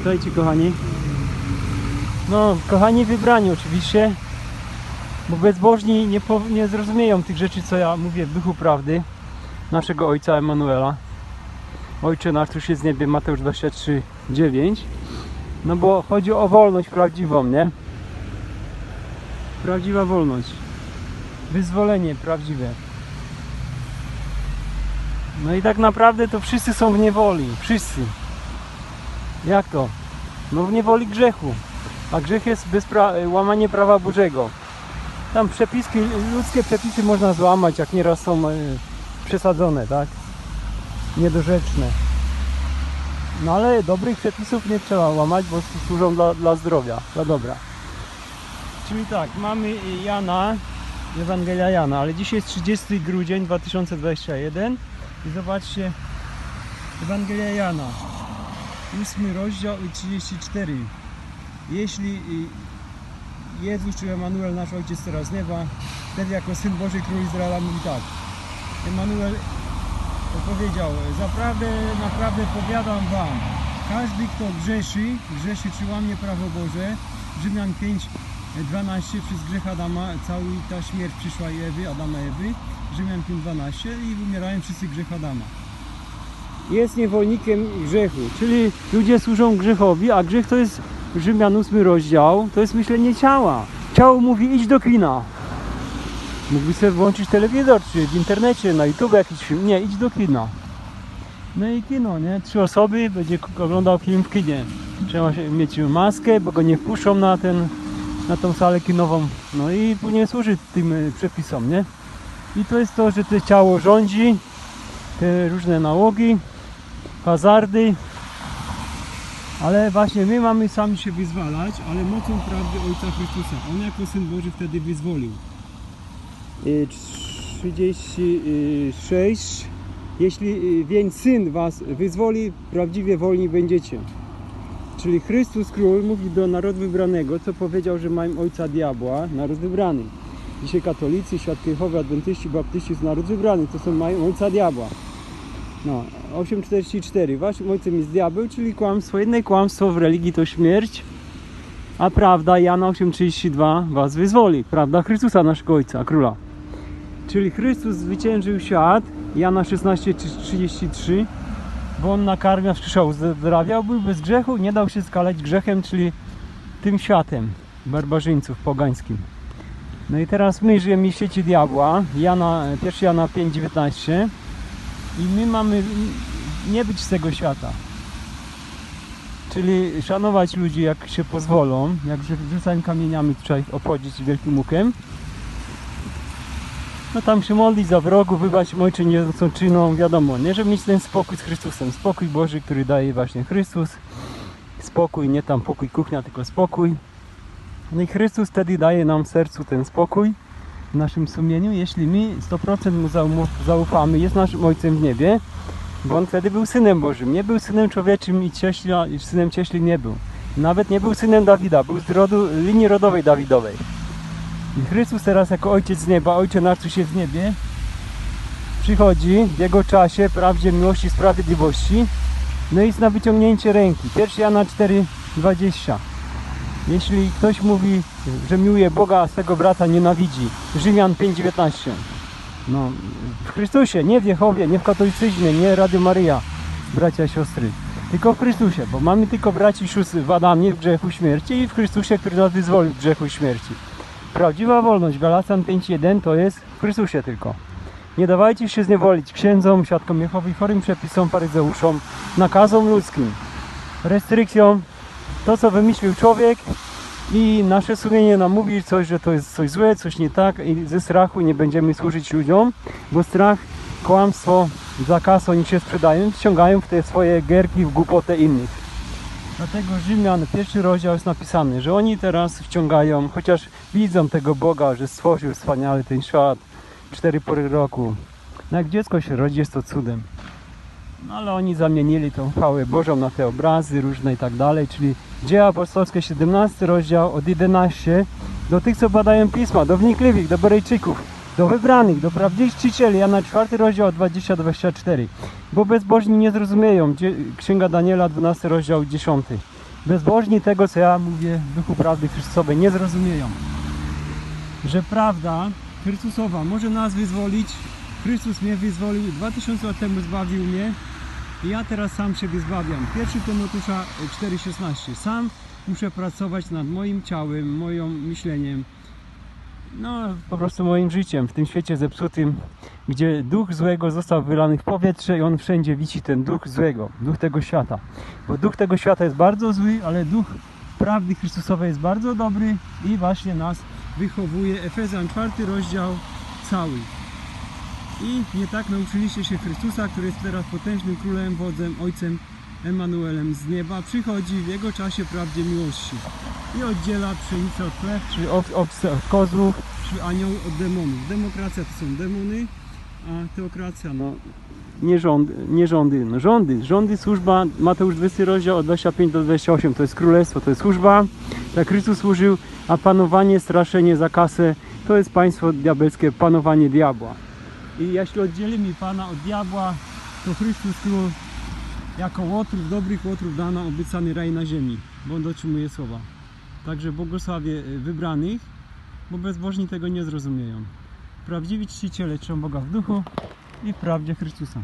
Witajcie kochani. No, kochani wybrani oczywiście, bo bezbożni nie, po, nie zrozumieją tych rzeczy, co ja mówię w duchu prawdy naszego Ojca Emanuela. Ojcze nasz, któryś jest w niebie, Mateusz 23, 9. No bo chodzi o wolność prawdziwą, nie? Prawdziwa wolność. Wyzwolenie prawdziwe. No i tak naprawdę to wszyscy są w niewoli. Wszyscy. Jak to? No w niewoli grzechu. A grzech jest łamanie prawa Bożego. Tam przepiski, ludzkie przepisy można złamać, jak nieraz są e, przesadzone, tak? Niedorzeczne. No ale dobrych przepisów nie trzeba łamać, bo służą dla, dla zdrowia, dla dobra. Czyli tak, mamy Jana, Ewangelia Jana, ale dzisiaj jest 30 grudzień 2021 i zobaczcie Ewangelia Jana, 8 rozdział i 34. Jeśli y, Jezus czy Emanuel, nasz Ojciec teraz z nieba, wtedy jako Syn Boży Król Izraela mówi tak. Emanuel powiedział, zaprawdę, naprawdę powiadam wam, każdy kto grzeszy, grzeszy czy łamie prawo Boże, Rzymian 5, 12 przez grzech Adama, cała ta śmierć przyszła i Ewy, Adama Ewy, Rzymian 5, 12 i umierają wszyscy grzech Adama. Jest niewolnikiem grzechu, czyli ludzie służą grzechowi, a grzech to jest Rzymian 8 rozdział, to jest myślenie ciała. Ciało mówi idź do kina. Mógłbyś sobie włączyć telewizor, czy w internecie, na YouTube jakiś film. Nie, idź do kina. No i kino, nie? Trzy osoby, będzie oglądał film w kinie. Trzeba mieć maskę, bo go nie wpuszczą na ten, na tą salę kinową. No i później służy tym y, przepisom, nie? I to jest to, że to ciało rządzi, te różne nałogi, hazardy. Ale właśnie my mamy sami się wyzwalać, ale mocą prawdy Ojca Chrystusa. On jako Syn Boży wtedy wyzwolił. Y, 36 Jeśli y, więc Syn was wyzwoli, prawdziwie wolni będziecie. Czyli Chrystus Król mówi do narodu wybranego, co powiedział, że mają ojca diabła, naród wybrany. Dzisiaj katolicy, świadkowie Jehowy, adwentyści, baptyści są naród wybrany, to są mają ojca diabła. No, 8,44. Waszym ojcem jest diabeł, czyli kłamstwo. Jedne kłamstwo w religii to śmierć, a prawda Jana 8,32 was wyzwoli. Prawda Chrystusa, naszego Ojca, Króla. Czyli Chrystus zwyciężył świat, Jana 16,33, bo On nakarmiał, wskrzeszał, uzdrawiał, był bez grzechu, nie dał się skalać grzechem, czyli tym światem barbarzyńców pogańskim. No i teraz my żyjemy w świecie diabła, Jana, 1 Jana 5,19 i my mamy nie być z tego świata. Czyli szanować ludzi jak się pozwolą, jak rzucają kamieniami trzeba ich obchodzić wielkim łukiem. No tam się modlić za wrogów, wybać ojcze nie co czyną, wiadomo, nie? Żeby mieć ten spokój z Chrystusem. Spokój Boży, który daje właśnie Chrystus. Spokój, nie tam pokój kuchnia, tylko spokój. No i Chrystus wtedy daje nam sercu ten spokój w naszym sumieniu, jeśli my 100% Mu zaufamy, jest naszym Ojcem w niebie, bo On wtedy był Synem Bożym, nie był Synem człowieczym i cieśla, i Synem cieśli nie był. Nawet nie był Synem Dawida, był z rodu, linii rodowej Dawidowej. I Chrystus teraz jako Ojciec z nieba, Ojcze nasz, jest w niebie, przychodzi w Jego czasie, prawdzie, miłości, sprawiedliwości, no i jest na wyciągnięcie ręki. 1 Jana 4,20 Jeśli ktoś mówi, że miłuje Boga, a swego brata nienawidzi. Rzymian 5,19 No, w Chrystusie, nie w Jehowie, nie w katolicyzmie, nie Radio Maryja, bracia i siostry. Tylko w Chrystusie, bo mamy tylko braci i w Adamie, w grzechu śmierci i w Chrystusie, który nas wyzwolił w grzechu śmierci. Prawdziwa wolność, Galacjan 5.1 to jest w Chrystusie tylko. Nie dawajcie się zniewolić księdzom, świadkom Jehowy, chorym przepisom, faryzeuszom, nakazom ludzkim, restrykcjom, to co wymyślił człowiek i nasze sumienie nam mówi coś, że to jest coś złe, coś nie tak i ze strachu nie będziemy służyć ludziom, bo strach, kłamstwo, zakaz oni się sprzedają, wciągają w te swoje gierki, w głupotę innych. Dlatego Rzymian, pierwszy rozdział jest napisany, że oni teraz wciągają, chociaż widzą tego Boga, że stworzył wspaniały ten świat, cztery pory roku. No jak dziecko się rodzi, jest to cudem. No ale oni zamienili tą chwałę Bożą na te obrazy różne i tak dalej, czyli Dzieła Apostolskie 17 rozdział od 11 do tych, co badają Pisma, do wnikliwych, do Berejczyków, do wybranych, do prawdziwych czcicieli, a na czwarty rozdział od 20-24. Bo bezbożni nie zrozumieją. Księga Daniela, 12 rozdział 10. bezbożni tego, co ja mówię w duchu prawdy Chrystusowej, nie zrozumieją. Że prawda Chrystusowa może nas wyzwolić. Chrystus mnie wyzwolił, 2000 lat temu zbawił mnie i ja teraz sam siebie zbawiam. 1 Tymoteusza 4,16 Sam muszę pracować nad moim ciałem, moim myśleniem, no po prostu moim życiem w tym świecie zepsutym, gdzie duch złego został wylany w powietrze i on wszędzie wisi ten duch złego, duch tego świata. Bo duch tego świata jest bardzo zły, ale duch prawdy Chrystusowej jest bardzo dobry i właśnie nas wychowuje. Efezjan 4 rozdział cały. I nie tak nauczyliście się Chrystusa, który jest teraz potężnym królem, wodzem, ojcem Emanuelem z nieba. Przychodzi w jego czasie prawdzie miłości i oddziela pszenicę od chleb, czy owce od kozłów, czy anioł od demonów. Demokracja to są demony, a teokracja no nie rządy, nie rządy, no rządy, rządy, służba, Mateusz 20 rozdział od 25 do 28, to jest królestwo, to jest służba, tak Chrystus służył, a panowanie, straszenie za kasę, to jest państwo diabelskie, panowanie diabła. I jeśli oddzielimy Pana od diabła, to Chrystus Król jako łotrów, dobrych łotrów da nam obiecany raj na ziemi, bo on dotrzymuje słowa. Także błogosławię y, wybranych, bo bezbożni tego nie zrozumieją. Prawdziwi czciciele czczą Boga w duchu i w prawdzie Chrystusa.